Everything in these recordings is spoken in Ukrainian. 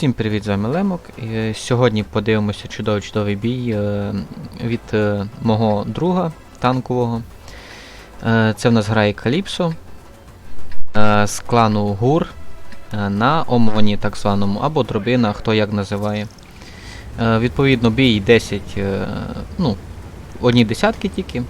Всім привіт, з вами Лемок. І Сьогодні подивимося чудовий чудовий бій е, від е, мого друга танкового. Е, Це в нас грає Каліпсо е, з клану Гур е, на Омвані так званому, або дробина, хто як називає. Е, Відповідно, бій 10, е, ну, одні десятки тільки.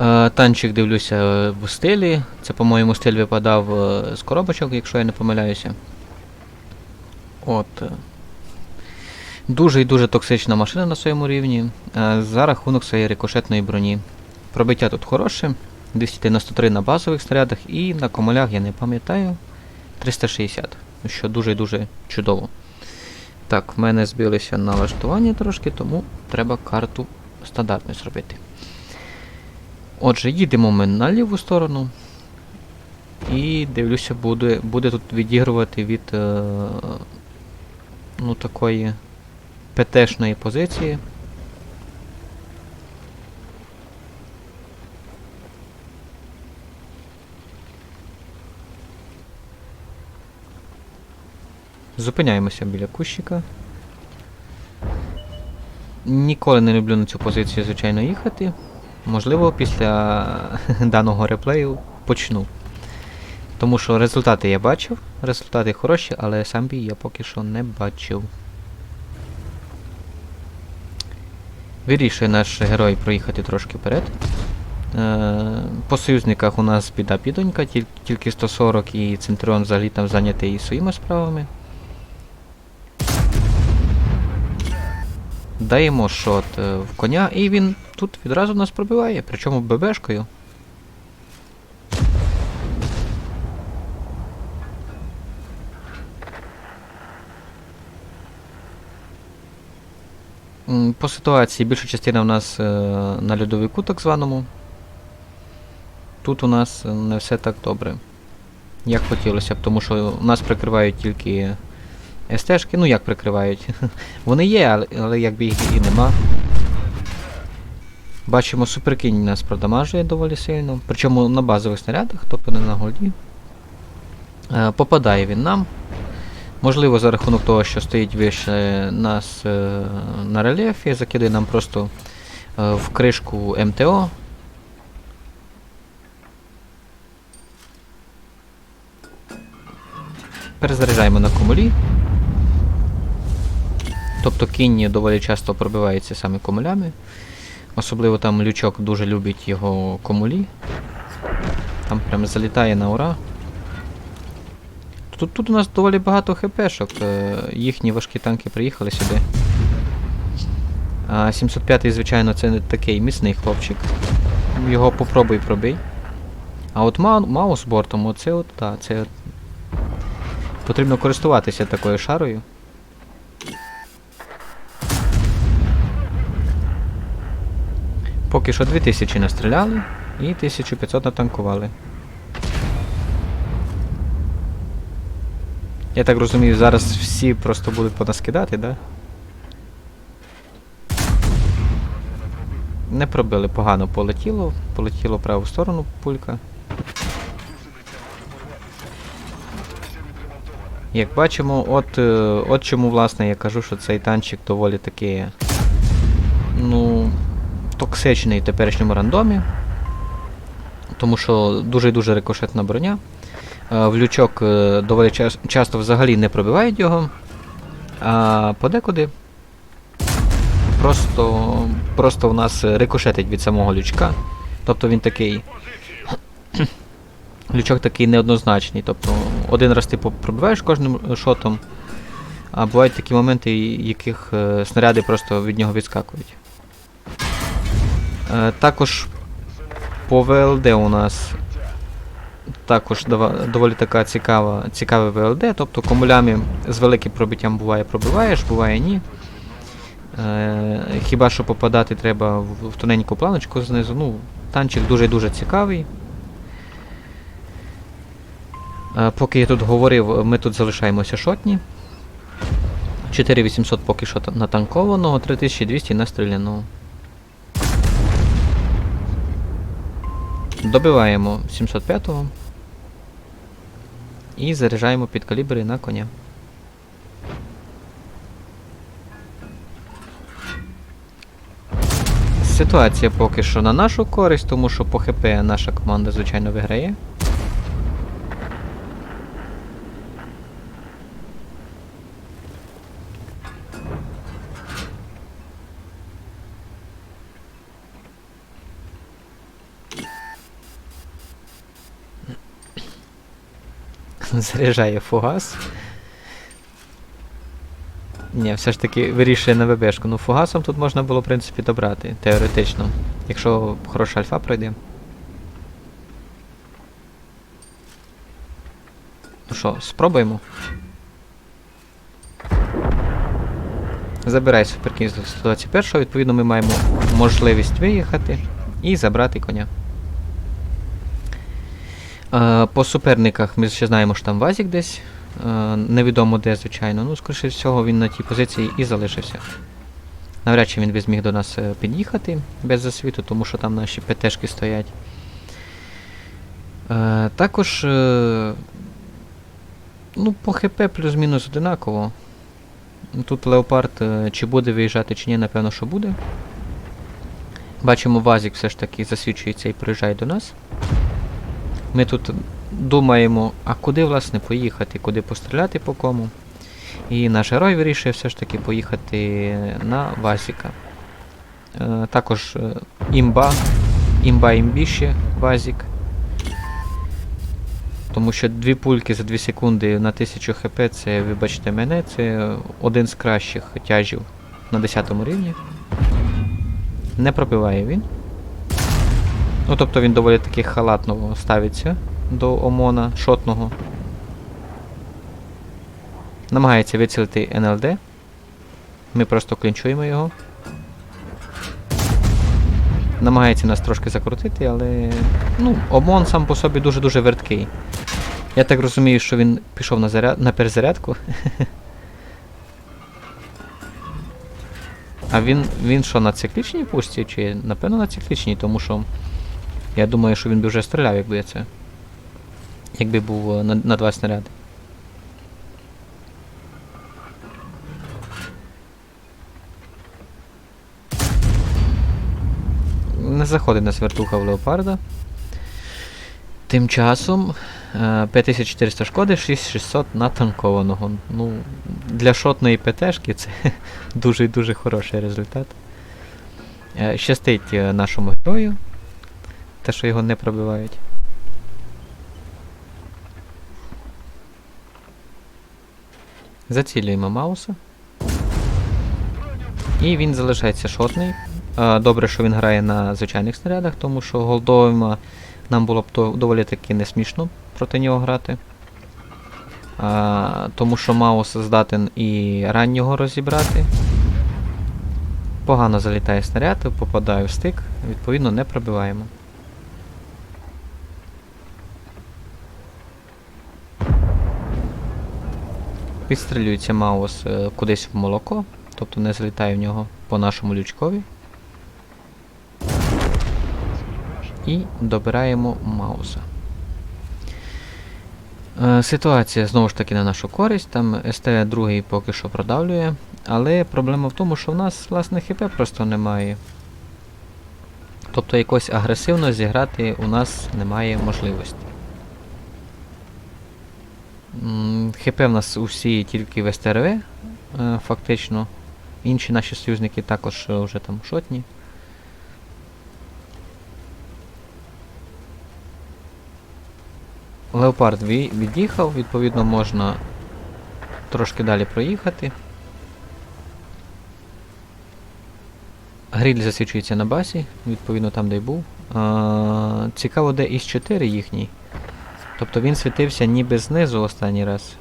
Е, Танчик дивлюся е, в стилі. Це, по-моєму, стиль випадав е, з коробочок, якщо я не помиляюся. От. Дуже і дуже токсична машина на своєму рівні. За рахунок своєї рикошетної броні. Пробиття тут хороше. 293 на базових снарядах і на комулях, я не пам'ятаю, 360. Що дуже і дуже чудово. Так, в мене збилися налаштування трошки, тому треба карту стандартну зробити. Отже, їдемо ми на ліву сторону. І дивлюся, буде, буде тут відігрувати від е, ну, такої ПТшної позиції. Зупиняємося біля кущика. Ніколи не люблю на цю позицію, звичайно, їхати. Можливо, після даного реплею почну. Тому що результати я бачив, результати хороші, але сам бій я поки що не бачив. Вирішує наш герой проїхати трошки вперед. Е, по союзниках у нас біда підонька, тільки 140 і Центріон взагалі там зайнятий своїми справами. Даємо шот е, в коня, і він тут відразу нас пробиває, причому ББшкою. По ситуації більша частина у нас е, на льодовику так званому. Тут у нас не все так добре. Як хотілося б, тому що нас прикривають тільки СТшки, ну як прикривають. Вони є, але, але якби їх і нема. Бачимо, суперкінь нас продамажує доволі сильно. Причому на базових снарядах, тобто не на голді. Е, попадає він нам. Можливо, за рахунок того, що стоїть вище нас е, на рельєфі, закидає нам просто е, в кришку МТО. Перезаряджаємо на комулі. Тобто кінь доволі часто пробивається саме комулями. Особливо там лючок дуже любить його комулі. Там прям залітає на ура. Тут, тут у нас доволі багато хпшок. Е, їхні важкі танки приїхали сюди. А 705-й, звичайно, це не такий міцний хлопчик. Його попробуй пробий. А от ма Маус бортом, оце от, так, це. от- Потрібно користуватися такою шарою. Поки що 2000 настріляли і 1500 натанкували. Я так розумію, зараз всі просто будуть по нас кидати, да? Не пробили, погано полетіло, полетіло в праву сторону пулька. Як бачимо, от, е, от чому власне я кажу, що цей танчик доволі таки. Токсичний в теперішньому рандомі. Тому що дуже-дуже рикошетна броня. Е, В лючок е, доволі часто взагалі не пробивають його. А подекуди просто, просто у нас рикошетить від самого лючка. Тобто він такий. Лючок такий неоднозначний. Тобто один раз ти пробиваєш кожним шотом, а бувають такі моменти, яких е, снаряди просто від нього відскакують. Е, також по ВЛД у нас також доволі така цікава, цікаве ВЛД, тобто комулями з великим пробиттям буває пробиваєш, буває ні. Е, хіба що попадати треба в, тоненьку планочку знизу. Ну, танчик дуже-дуже цікавий. Е, поки я тут говорив, ми тут залишаємося шотні. 4800 поки що та- натанкованого, 3200 настріляного. Добиваємо 705-го. І заряджаємо під калібри на коня. Ситуація поки що на нашу користь, тому що по ХП наша команда, звичайно, виграє. Заряджає фугас. Ні, все ж таки вирішує на ВБшку. Ну, фугасом тут можна було, в принципі, добрати, теоретично. Якщо хороша альфа пройде. Ну що, спробуємо. Забирай суперкінь з 121 відповідно ми маємо можливість виїхати і забрати коня. По суперниках ми ще знаємо, що там Вазік десь. Невідомо де, звичайно. Ну, скоріше всього, він на тій позиції і залишився. Навряд чи він би зміг до нас е, під'їхати без засвіту, тому що там наші ПТшки стоять. Е, також. Е, ну, по ХП плюс-мінус одинаково. Тут Леопард чи буде виїжджати, чи ні, напевно, що буде. Бачимо, Вазік все ж таки засвідчується і приїжджає до нас. Ми тут думаємо, а куди, власне, поїхати, куди постріляти по кому. І наш герой вирішує все ж таки поїхати на Вазіка. Е, також е, імба, імба імбіще Вазік. Тому що дві пульки за 2 секунди на 1000 хп це, вибачте мене, це один з кращих тяжів на 10 рівні. Не пробиває він. Ну, тобто він доволі таки халатно ставиться до ОМОНа шотного. Намагається вицілити НЛД. Ми просто клінчуємо його. Намагається нас трошки закрутити, але. Ну, ОМОН сам по собі дуже-дуже верткий. Я так розумію, що він пішов на заряд... на перезарядку. А він він що, на циклічній пушці? Чи напевно на циклічній, тому що я думаю, що він би вже стріляв, якби я це. Якби був е, на, на два снаряди. Не заходить на свертуха в леопарда. Тим часом е, 5400 шкоди, 6600 натанкованого. Ну, для шотної ПТшки це дуже дуже хороший результат. Е, Щастить е, нашому герою. Те, що його не пробивають. Зацілюємо Мауса. І він залишається шотний. Добре, що він грає на звичайних снарядах, тому що голдовими нам було б доволі таки не смішно проти нього грати. Тому що Маус здатен і раннього розібрати. Погано залітає снаряд, попадає в стик, відповідно не пробиваємо. Підстрілюється Маус е, кудись в молоко, тобто не залітає в нього по нашому лючкові. І добираємо Мауса. Е, ситуація знову ж таки на нашу користь, там СТ-2 поки що продавлює, але проблема в тому, що в нас власне ХП просто немає. Тобто якось агресивно зіграти у нас немає можливості. ХП в нас усі тільки в СТРВ, е, фактично. Інші наші союзники також е, вже там шотні. Леопард від'їхав, відповідно можна трошки далі проїхати. Гриль засвідчується на басі, відповідно там, де й був. Цікаво, де із 4 їхній. Тобто він світився ніби знизу останній раз,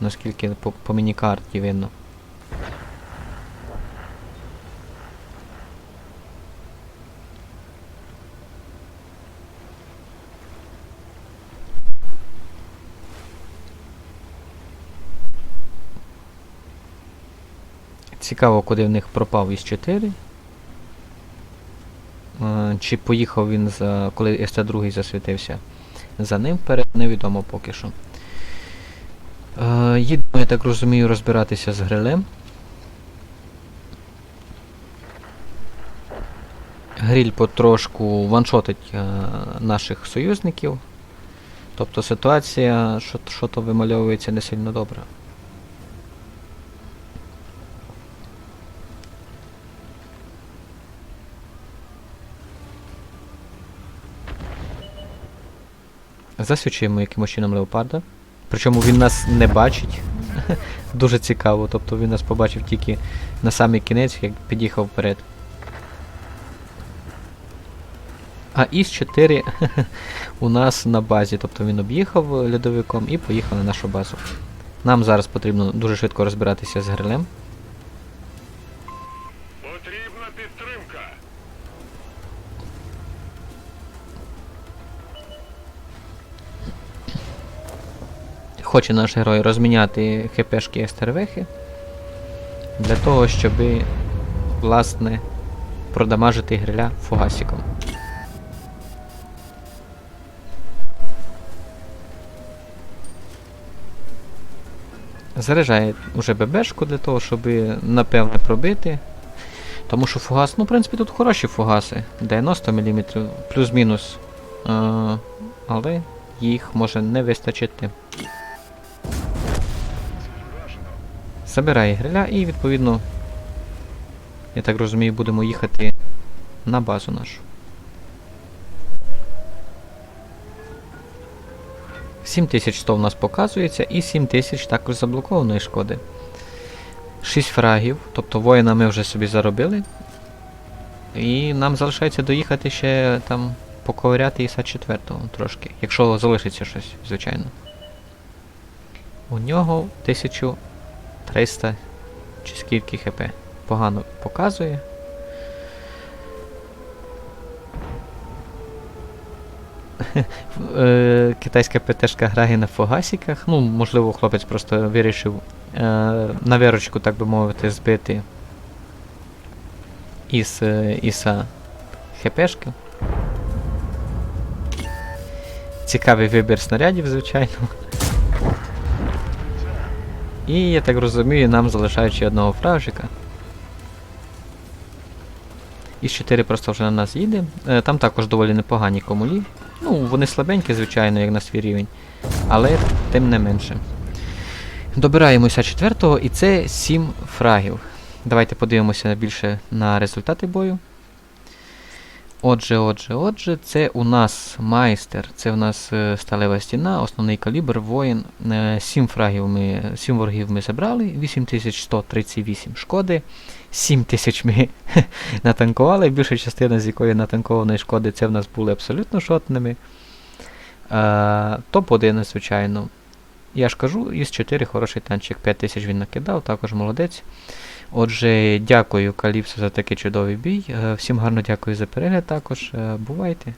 наскільки по, по міні-карті видно. Цікаво, куди в них пропав із 4. Е, Чи поїхав він за. коли СТ2 засвітився за ним вперед, невідомо поки що. Е, їдемо, я так розумію, розбиратися з грилем. Гриль потрошку ваншотить е, наших союзників. Тобто ситуація, що, що то вимальовується не сильно добре. Засвічуємо якимось чином леопарда. Причому він нас не бачить. Дуже цікаво. Тобто він нас побачив тільки на самий кінець, як під'їхав вперед. А Іс-4 у нас на базі, тобто він об'їхав льодовиком і поїхав на нашу базу. Нам зараз потрібно дуже швидко розбиратися з грилем. Хоче наш герой розміняти хпшки стервехи для того, щоб власне продамажити гриля фугасиком. Заряджає уже ББшку для того, щоб напевне пробити. Тому що фугас, ну, в принципі, тут хороші фугаси. 90 мм плюс-мінус. Е, але їх може не вистачити. Забирає гриля і відповідно, я так розумію, будемо їхати на базу нашу. 7100 в нас показується і 7000 також заблокованої шкоди. 6 фрагів, тобто воїна ми вже собі заробили. І нам залишається доїхати ще там поковиряти Іса 4 трошки, якщо залишиться щось, звичайно. У нього 1300 чи скільки хп. Погано показує. Е, Китайська ПТшка грає на фугасіках. Ну, можливо, хлопець просто вирішив е, на вірочку, так би мовити, збити із е, Іса ХПшки. Цікавий вибір снарядів, звичайно. І я так розумію, нам залишаючи одного фражика. Із 4 просто вже на нас їде. Е, Там також доволі непогані комулі. Ну, вони слабенькі, звичайно, як на свій рівень. Але тим не менше. Добираємося 4 і це 7 фрагів. Давайте подивимося більше на результати бою. Отже, отже, отже, це у нас майстер, це у нас е, сталева стіна, основний калібр, воїн. 7 фрагів ми, 7 ворогів ми забрали, 8138 шкоди, 7000 ми натанкували, більша частина з якої натанкованої шкоди це в нас були абсолютно шотними. Е, Топ-1, звичайно. Я ж кажу, із 4 хороший танчик, 5000 він накидав, також молодець. Отже, дякую Каліпсо за такий чудовий бій. Е, Всім гарно дякую за перегляд також. Е, Бувайте!